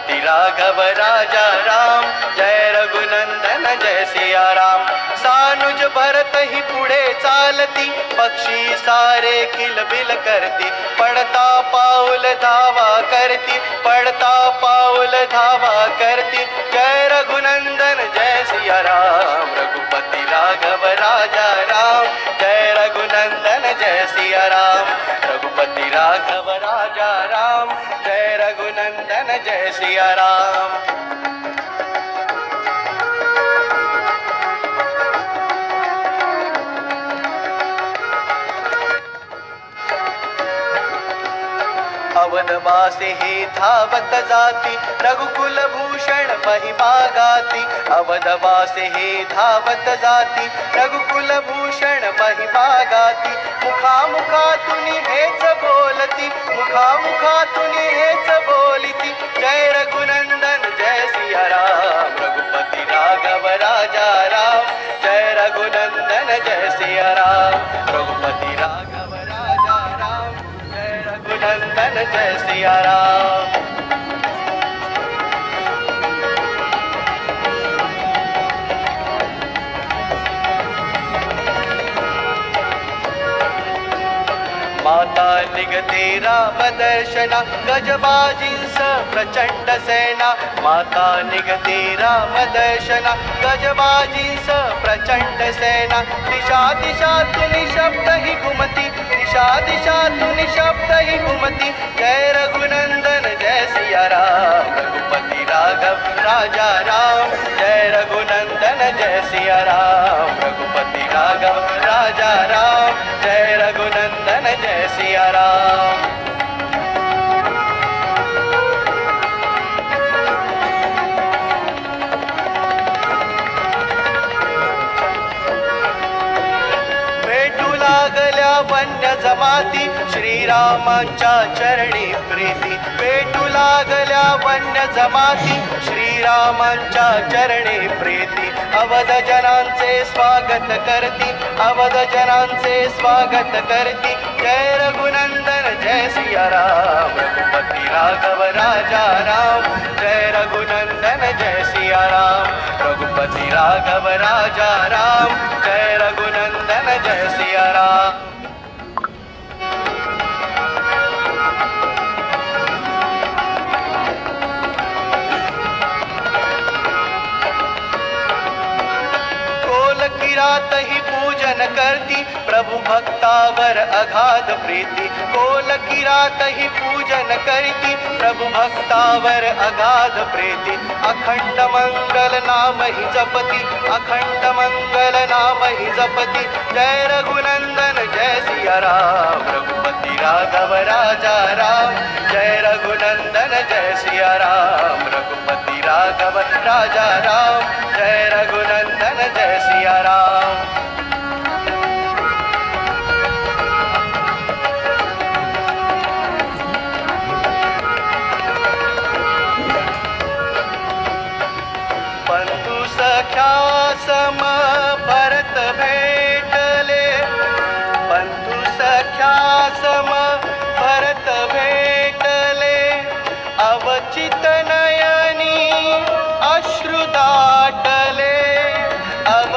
रघुपति राघव, राजा राम। जय रघुनंदन, जय सिया राम सानुज भरत ही पुढे चालती, पक्षी सारे किलबिल करती। पडता पाउल धावा करती, पडता पाउल धावा करती। जय रघुनंदन रघुनंदन जय सिया राम अवधवासी ही धावत जाती रघुकुल भूषण महिमा गाती। अवधवासी हे धावत जाती रघुकुल भूषण महिमा गाती। मुखामुखातून हेच बोलती मुखामुखातून हेच बोलती जय रघुनंदन जय सिया राम रघुपती राघव राजा राम जय रघुनंदन जय सिया राम रघुपती राघव राजा राम जय रघुनंदन जय सिया राम निगते राम दर्शना गजबाजींस प्रचंड सेना माता निगते राम दर्शना गजबाजींस प्रचंड सेना दिशा दिशातून शब्द ही घुमती दिशा दिशातून शब्द ही घुमती जय रघुनंदन जय सिया राम रघुपति राघव राजा राम जय रघुनंदन जय सिया राम जय सिया राम भेटू लागल्या वन्य जमाती श्रीरामांच्या चरणी प्रीती. भेटू लागल्या वन्य जमाती श्रीरामांच्या चरणी प्रीती. अवध जनांचे स्वागत करती अवध जनांचे स्वागत करती. जय रघुनंदन, जय सिया राम। रघुपति राघव राजा राम। जय रघुनंदन, जय सिया राम। रघुपति राघव राजा राम। जय रघुनंदन, जय सिया राम। कोल ही पूजन करती, प्रभु भक्तावर अगाध प्रीती। कोल की रात ही पूजन करती, प्रभु भक्तावर अगाध प्रीति। अखंड मंगल नाम ही जपती, अखंड मंगल नाम ही जपती। जय रघुनंदन, जय सिया राम। रघुपति राघव राजा राम। जय रघुनंदन, जय सिया राम। रघुपति राघव राजा राम। जय रघुनंदन, जय सिया राम।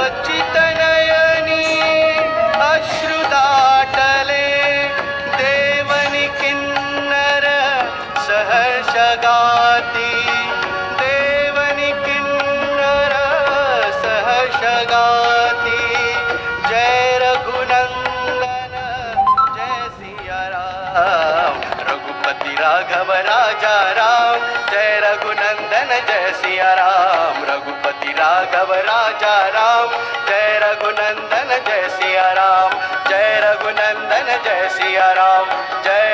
अवचित नयनी अश्रु देवनि किन्नर सहर्ष गाती। देवनि किन्नर सहर्ष जय रघुनंदन जय राम। रघुपति राघव, राजा राम। जय रघुनंदन जय सिया राम। रघुपति राघव, राजा राम। सिया राम जय